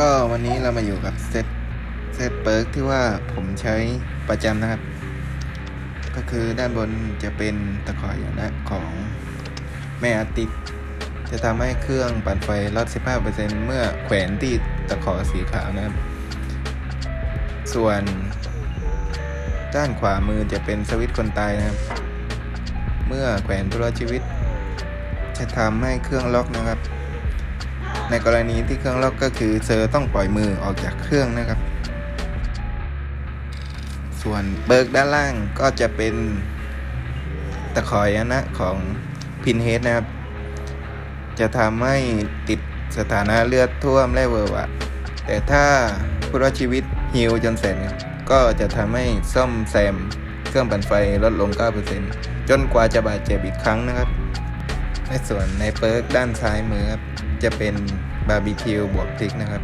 ก็วันนี้เรามาอยู่กับเซตเซตเปิร์กที่ว่าผมใช้ประจำนะครับ ก็คือด้านบนจะเป็นตะขอยนะของแม่อาติกจะทำให้เครื่องปั่นไฟลด 15%เมื่อแขวนที่ตะขอสีขาวนะครับ ส่วนด้านขวามือจะเป็นสวิตช์คนตายนะครับ เมื่อแขวนผู้รอดชีวิต จะทำให้เครื่องล็อกนะครับ ในกรณีที่เครื่องล็อกก็คือเซอร์ต้องปล่อยมือออกจากเครื่องนะครับ ส่วนเบิร์กด้านล่างก็จะเป็นตะขอยนะของพินเฮดนะครับ จะทำให้ติดสถานะเลือดท่วมและเวอร์วะแต่ถ้าผู้รอดชีวิตฮิวจนเสร็จเนี่ยก็จะทำให้ซ่อมแซมเครื่องปั่นไฟลดลง 9%จนกว่าจะบาดเจ็บอีกครั้งนะครับ ในส่วนในเปิร์กด้านซ้ายมือครับ จะเป็น บาร์บีคิวบวกพริกนะครับ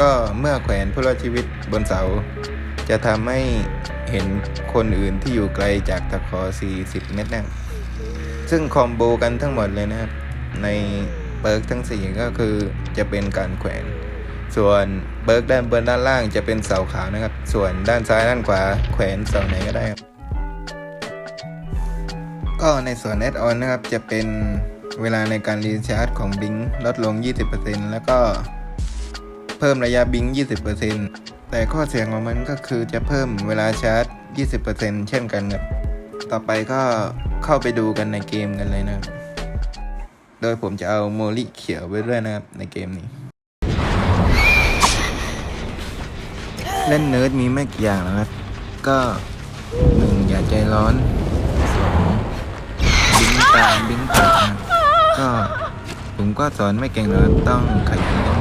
ก็เมื่อแขวนผู้รอดชีวิตบนเสา จะทำให้เห็นคนอื่นที่อยู่ไกลจากตะขอ 40 เมตรนะซึ่งคอมโบกันทั้งหมดเลยนะครับ ในเปิร์กทั้ง 4 ก็คือจะเป็นการแขวน ส่วนเบิร์กด้านบนด้านล่างจะเป็นเสาขาวนะครับ ส่วนด้านซ้ายด้านขวาแขวนเสาไหนก็ได้ครับก็ในส่วน Add on นะครับจะเป็น เวลาในการรีชาร์จของบิงลดลง 20%แล้วก็เพิ่มระยะบิง 20%แต่ข้อเสียของมันก็คือจะเพิ่มเวลาชาร์จ 20%เช่นกันครับ ต่อไปก็เข้าไปดูกันในเกมกันเลยนะ โดยผมจะเอาโมลิเขียวไว้ด้วยนะครับในเกมนี้ เล่นเนิร์ดมีไม่กี่อย่างนะครับ ก็หนึ่งอย่าใจร้อนสองบิงตามบิงตัดนะครับ ก็ผมก็สอนไม่เก่งนะครับต้องขยันต้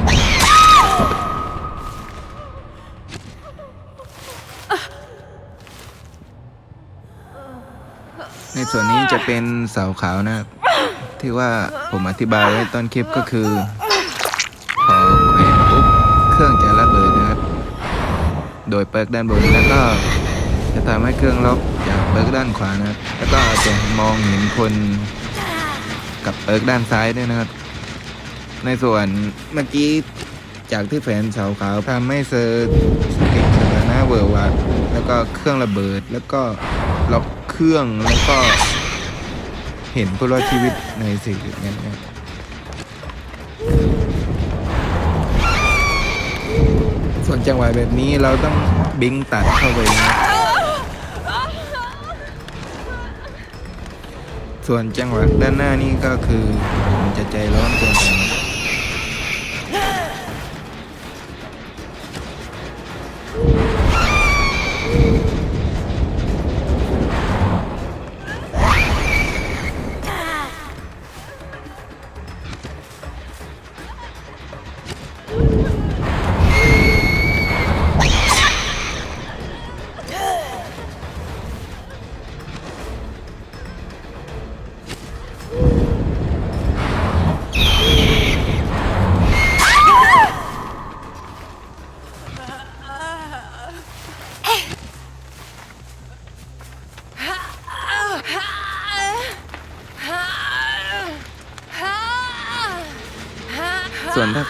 ในส่วนนี้จะเป็นเสาขาวนะครับที่ว่าผมอธิบายไว้ตอนคลิปก็คือพอแขวนปุ๊บเครื่องจะระเบิดนะครับ โดยเปิร์กด้านบนแล้วก็จะทำให้เครื่องล็อกจากเปิร์กด้านขวานะครับแล้วก็จะมองเห็นคน กับเปิร์กด้านซ้ายด้วยนะครับ ในส่วนเมื่อกี้จากที่แฝนเสาขาวทำให้เซอร์เก็บสถานะเวอร์วัดแล้วก็เครื่องระเบิดแล้วก็ล็อกเครื่องแล้วก็เห็นผู้รอดชีวิตในสิ่งนั้นนะส่วนจังหวะแบบนี้เราต้องบิงตัดเข้าไปนะ ส่วนจังหวะด้านหน้านี่ก็คือผมจะใจร้อนเกินไป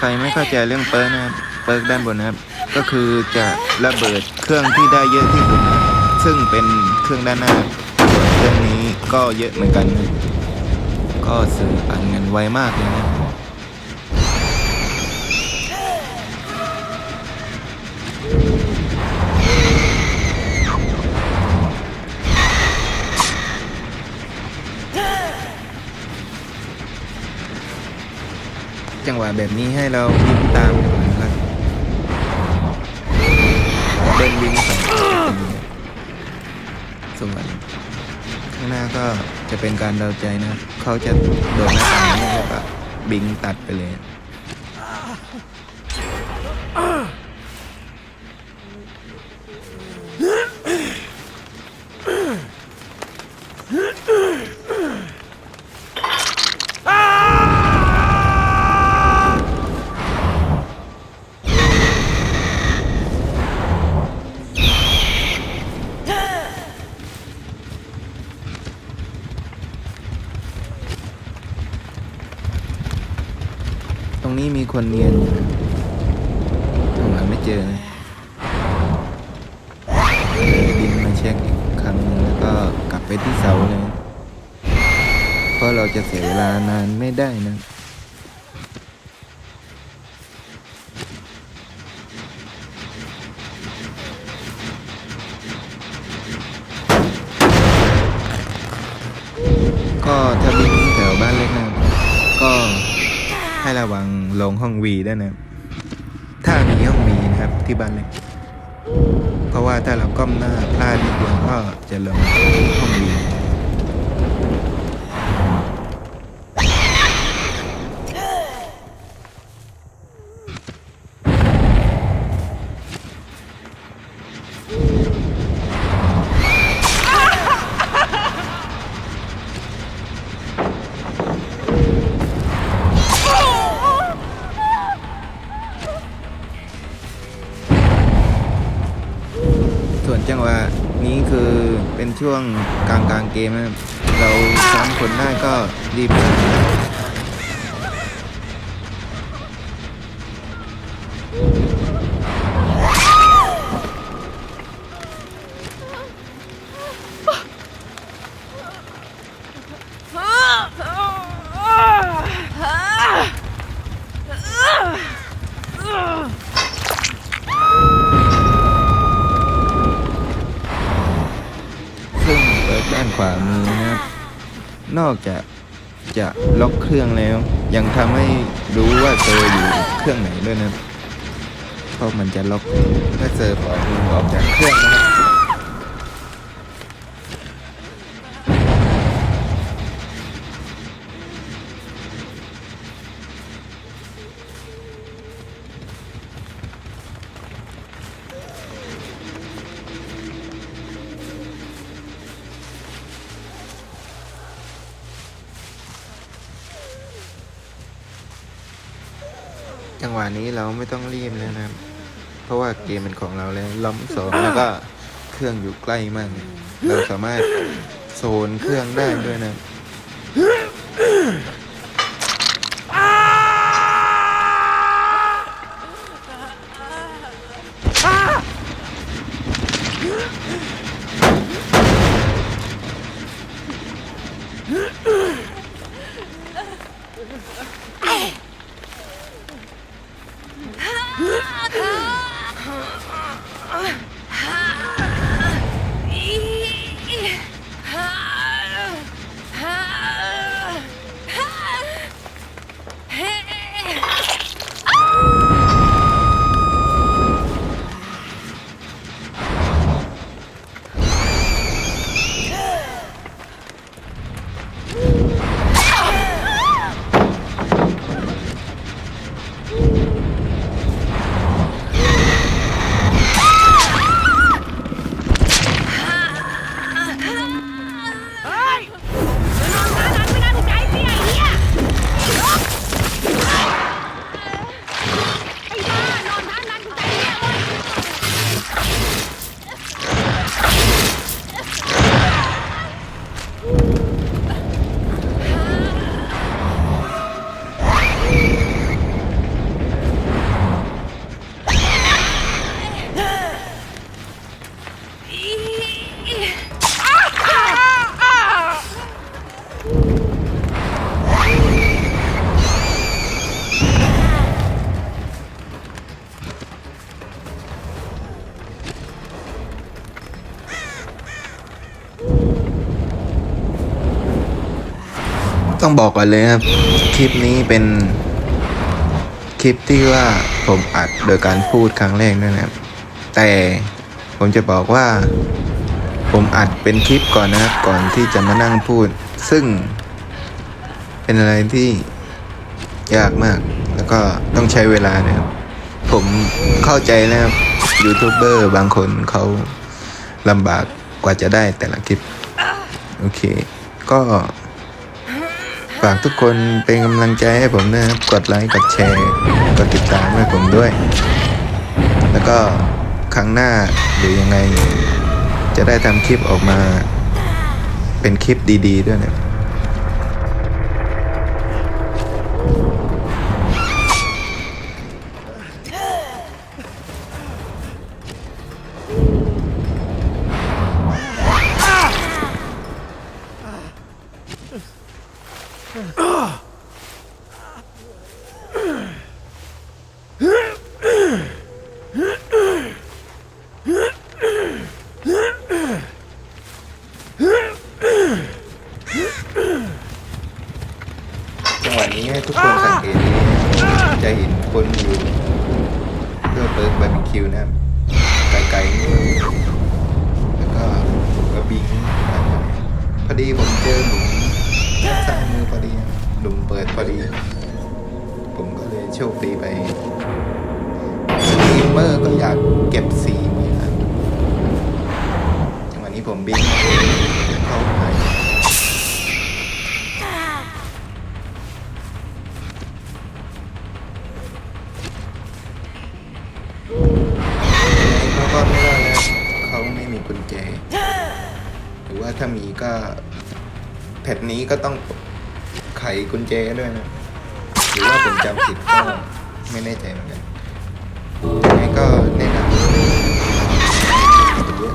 ใครไม่เข้าใจเรื่องเปิร์กนะครับเปิร์กด้านบนนะครับ ก็คือจะระเบิดเครื่องที่ได้เยอะที่สุด ซึ่งเป็นเครื่องด้านหน้าส่วนเครื่องนี้ก็เยอะเหมือนกัน ก็สื่ออันเงินไวมากเลยนะ จังหวะแบบนี้ให้เราวิ่งตามก่อนะครับเดินวิ่งสองส่วนข้างหน้าก็จะเป็นการเดาใจนะ เขาจะโดดหน้าต่างนี้แล้วก็บิงตัดไปเลย ตรงนี้มีคนเนียนตรงหาไม่เจอเลยบินมาเช็คอีกครั้งแล้วก็กลับไปที่เสาเลย เพราะเราจะเสียเวลานานไม่ได้นะก็ถ้าบินแถวบ้านเล็กนะก็ ให้ระวังลงห้องวีด้วยนะถ้ามีห้องวีนะครับที่บ้านเล็กเพราะว่าถ้าเราก้มหน้าพลาดนิดเดียวก็จะลงห้องวี ช่วงกลางกลางๆเกมนะครับเราซ้ำคนได้ก็รีบ วามือนะครับ นอกจากจะล็อกเครื่องแล้ว ยังทำให้รู้ว่าเซอร์อยู่เครื่องไหนด้วยนะเพราะมันจะล็อกเมื่อเซอร์ปล่อยมือออกจากเครื่องนะครับ จังหวะนี้เราไม่ต้องรีบแล้วนะครับ เพราะว่าเกมเป็นของเราแล้วล้อมสองแล้วก็เครื่องอยู่ใกล้มาก เราสามารถโซนเครื่องได้ด้วยนะ ต้องบอกก่อนเลยครับ คลิปนี้เป็นคลิปที่ว่าผมอัดโดยการพูดครั้งแรกนั่นนะครับ แต่ผมจะบอกว่า ผมอัดเป็นคลิปก่อนนะครับ ก่อนที่จะมานั่งพูด ซึ่ง เป็นอะไรที่ยากมาก แล้วก็ต้องใช้เวลานะครับ ผมเข้าใจนะครับยูทูบเบอร์บางคนเขาลำบากกว่าจะได้แต่ละคลิป โอเค ก็ ฝากทุกคนเป็นกำลังใจให้ผมนะครับ กดไลค์ กดแชร์ กดติดตามให้ผมด้วย แล้วก็ครั้งหน้าหรือยังไง จะได้ทำคลิปออกมาเป็นคลิปดี ๆ ด้วยนะ เปิดพอดี ผมก็เลยโชคดีไปสตรีมเมอร์ก็อยากเก็บสีนี่ครับจังหวะนี้ผมบิงเข้าไปเขาก็ไม่ได้แล้วเขาไม่มีกุญแจ หรือว่าถ้ามีก็แผ่นนี้ก็ต้อง ไขกุญแจด้วยนะ หรือว่าผมจำผิดก็ไม่แน่ใจเหมือนกันยังไงก็แนะนำเยอะ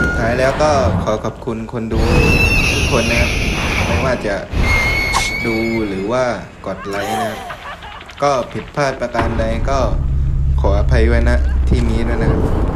สุดท้ายแล้วก็ขอขอบคุณคนดูทุกคนนะครับ ไม่ว่าจะดูหรือว่ากดไลค์นะครับก็ผิดพลาดประการใดก็ขออภัยไว้นะที่นี้ด้วยนะครับบาย